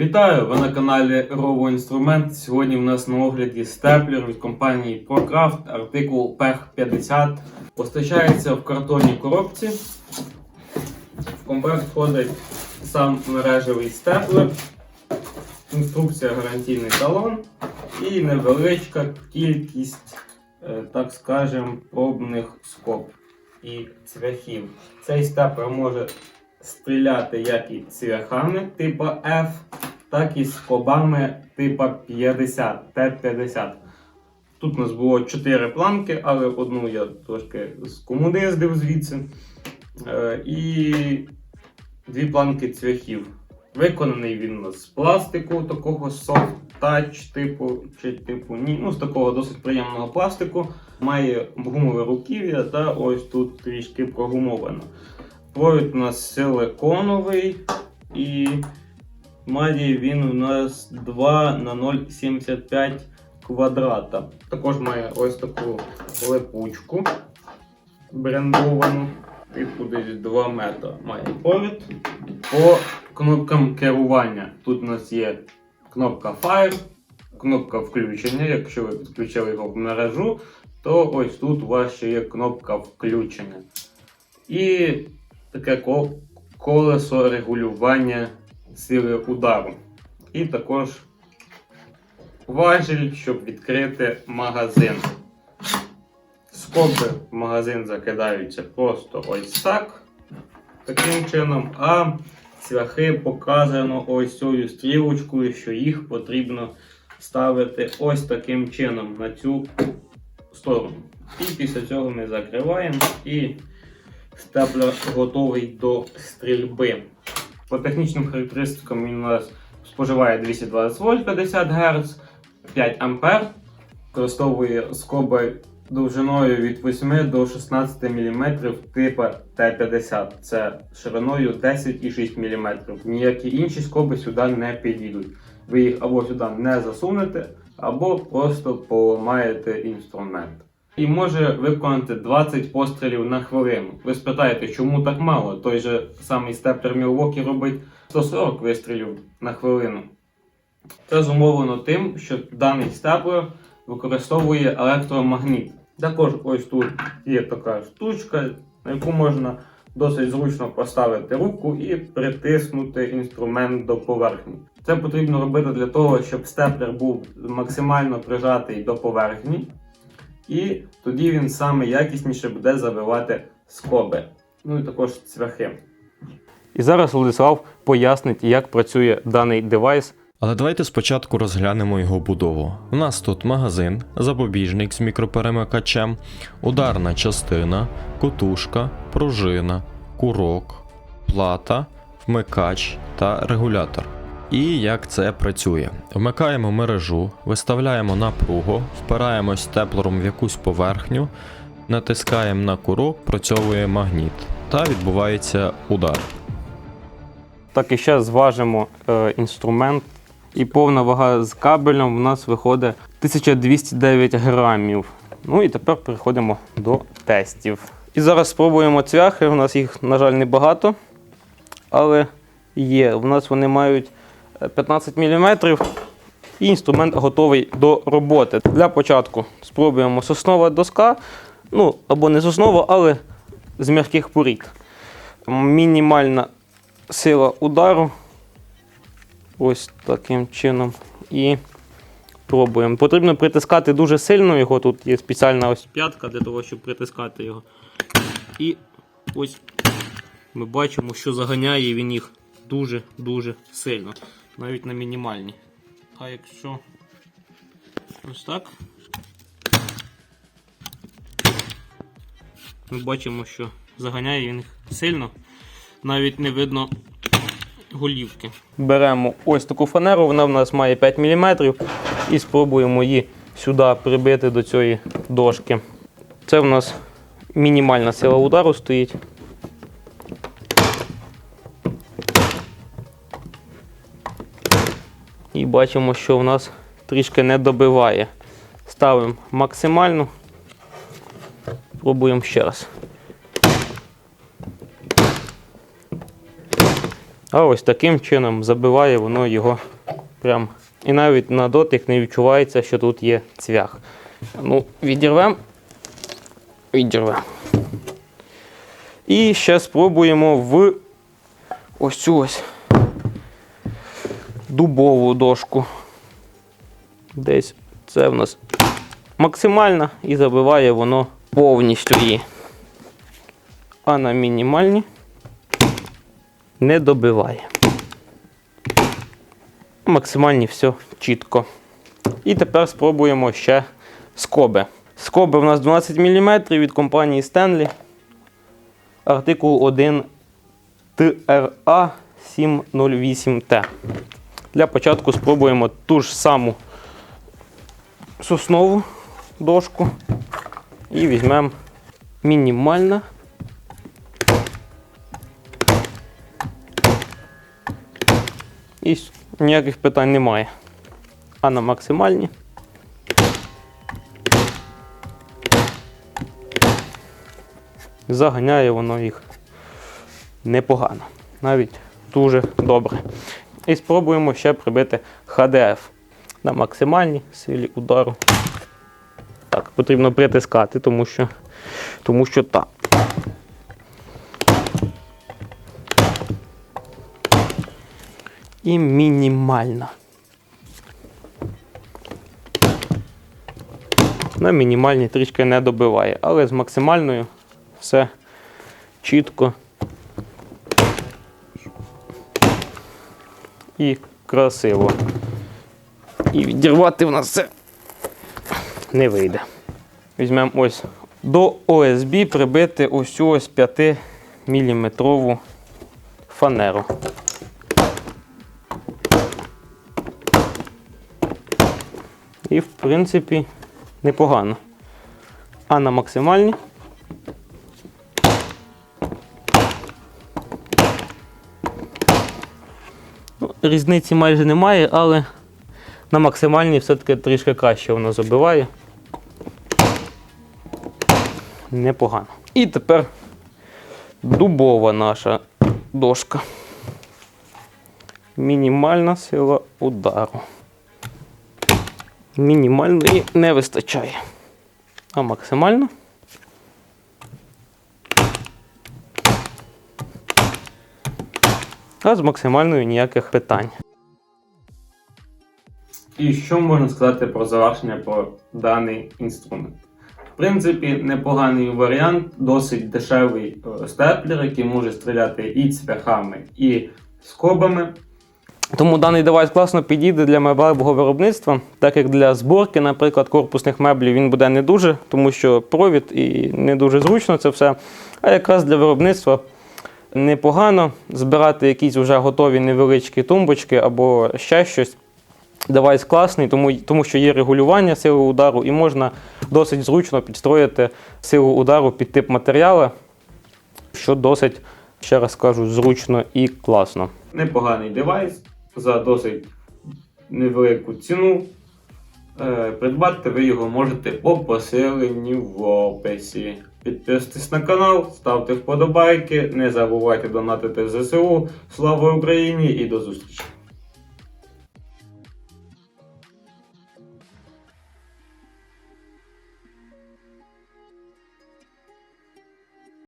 Вітаю! Ви на каналі Rovo Інструмент. Сьогодні в нас на огляді степлер від компанії ProCraft, артикул PEH 50. Постачається в картонній коробці. В комплект входить сам мережевий степлер, інструкція гарантійний талон і невеличка кількість, е, так скажем, пробних скоб і цвяхів. Цей степлер може стріляти як і цвяхами типу F, так і скобами типу 50, Т-50. Тут у нас було 4 планки, але одну я трошки скомуниздив звідси. Е, І дві планки цвяхів. Виконаний він з пластику, такого soft touch, типу, чи типу ні. Ну, з такого досить приємного пластику. Має гумове руків'я та ось тут трішки прогумовано. Провід у нас силиконовий і має він у нас 2 на 0,75 квадрата. Також має ось таку липучку брендовану, типу десь 2 метри має провід. По кнопкам керування тут у нас є кнопка Fire, кнопка включення. Якщо ви підключили його в мережу, то ось тут у вас ще є кнопка включення. І таке колесо регулювання сили удару. І також важіль, щоб відкрити магазин. Скоби в магазин закидаються просто ось так. Таким чином, а цвяхи показано ось цією стрілочкою, що їх потрібно ставити ось таким чином на цю сторону. І після цього ми закриваємо і степлер готовий до стрільби. По технічним характеристикам він у нас споживає 220 вольт 50 Гц, 5 А, використовує скоби довжиною від 8 до 16 мм типу Т-50. Це шириною 10,6 мм. Ніякі інші скоби сюди не підійдуть. Ви їх або сюди не засунете, або просто поламаєте інструмент. І може виконати 20 пострілів на хвилину. Ви спитаєте, чому так мало? Той же самий степлер Milwaukee робить 140 вистрілів на хвилину. Це зумовлено тим, що даний степлер використовує електромагніт. Також ось тут є така штучка, на яку можна досить зручно поставити руку і притиснути інструмент до поверхні. Це потрібно робити для того, щоб степлер був максимально прижатий до поверхні, і тоді він саме якісніше буде забивати скоби. Ну і також цвяхи. І зараз Владислав пояснить, як працює даний девайс. Але давайте спочатку розглянемо його будову. У нас тут магазин, запобіжник з мікроперемикачем, ударна частина, котушка, пружина, курок, плата, вмикач та регулятор. І як це працює? Вмикаємо мережу, виставляємо напругу, впираємось степлером в якусь поверхню, натискаємо на курок, працьовує магніт та відбувається удар. Так і ще зважимо е, інструмент. І повна вага з кабелем в нас виходить 1209 грамів. Ну і тепер переходимо до тестів. І зараз спробуємо цвяхи. У нас їх, на жаль, небагато, але є. У нас вони мають 15 мм. І інструмент готовий до роботи. Для початку спробуємо соснова доска. Ну, або не соснова, але з м'яких порід. Мінімальна сила удару. Ось таким чином. І пробуємо. Потрібно притискати дуже сильно його. Тут є спеціальна ось п'ятка для того, щоб притискати його. І ось ми бачимо, що заганяє він їх дуже-дуже сильно. Навіть на мінімальні. А якщо ось так. Ми бачимо, що заганяє він їх сильно. Навіть не видно голівки. Беремо ось таку фанеру, вона в нас має 5 мм, і спробуємо її сюди прибити до цієї дошки. Це в нас мінімальна сила удару стоїть. І бачимо, що в нас трішки не добиває. Ставимо максимальну. Пробуємо ще раз. А ось таким чином забиває воно його прям. І навіть на дотик не відчувається, що тут є цвях. Ну, відірвемо. Відірвемо. І ще спробуємо в ось цю ось дубову дошку. Десь це в нас максимальна і забиває воно повністю її. А на мінімальні не добиває. Максимальні все чітко. І тепер спробуємо ще скоби. Скоби у нас 12 мм від компанії Stanley. Артикул 1 TRA 708T. Для початку спробуємо ту ж саму соснову дошку і візьмемо мінімальна. І ніяких питань немає. А на максимальні. Заганяє воно їх непогано. Навіть дуже добре. І спробуємо ще прибити HDF на максимальній силі удару. Так, потрібно притискати, тому що, тому що так. І мінімальна. На мінімальній трішки не добиває, але з максимальною все чітко і красиво. І відірвати в нас це не вийде. Візьмемо ось до ОСБ прибити ось ось 5 мм фанеру. І в принципі непогано. А на максимальні різниці майже немає, але на максимальній все-таки трішки краще воно забиває. Непогано. І тепер дубова наша дошка. Мінімальна сила удару. Мінімальної не вистачає. А максимально. А з максимальною ніяких питань. І що можна сказати про завершення про даний інструмент? В принципі, непоганий варіант, досить дешевий е, степлер, який може стріляти і цвяхами, і скобами. Тому даний девайс класно підійде для меблевого виробництва, так як для зборки, наприклад, корпусних меблів він буде не дуже, тому що провід і не дуже зручно це все. А якраз для виробництва непогано збирати якісь вже готові невеличкі тумбочки або ще щось. Девайс класний, тому, тому що є регулювання сили удару і можна досить зручно підстроїти силу удару під тип матеріалу, що досить, ще раз кажу, зручно і класно. Непоганий девайс за досить невелику ціну. Е, Придбати ви його можете по посиленню в описі. Підписуйтесь на канал, ставте вподобайки, не забувайте донатити ЗСУ. Слава Україні і до зустрічі!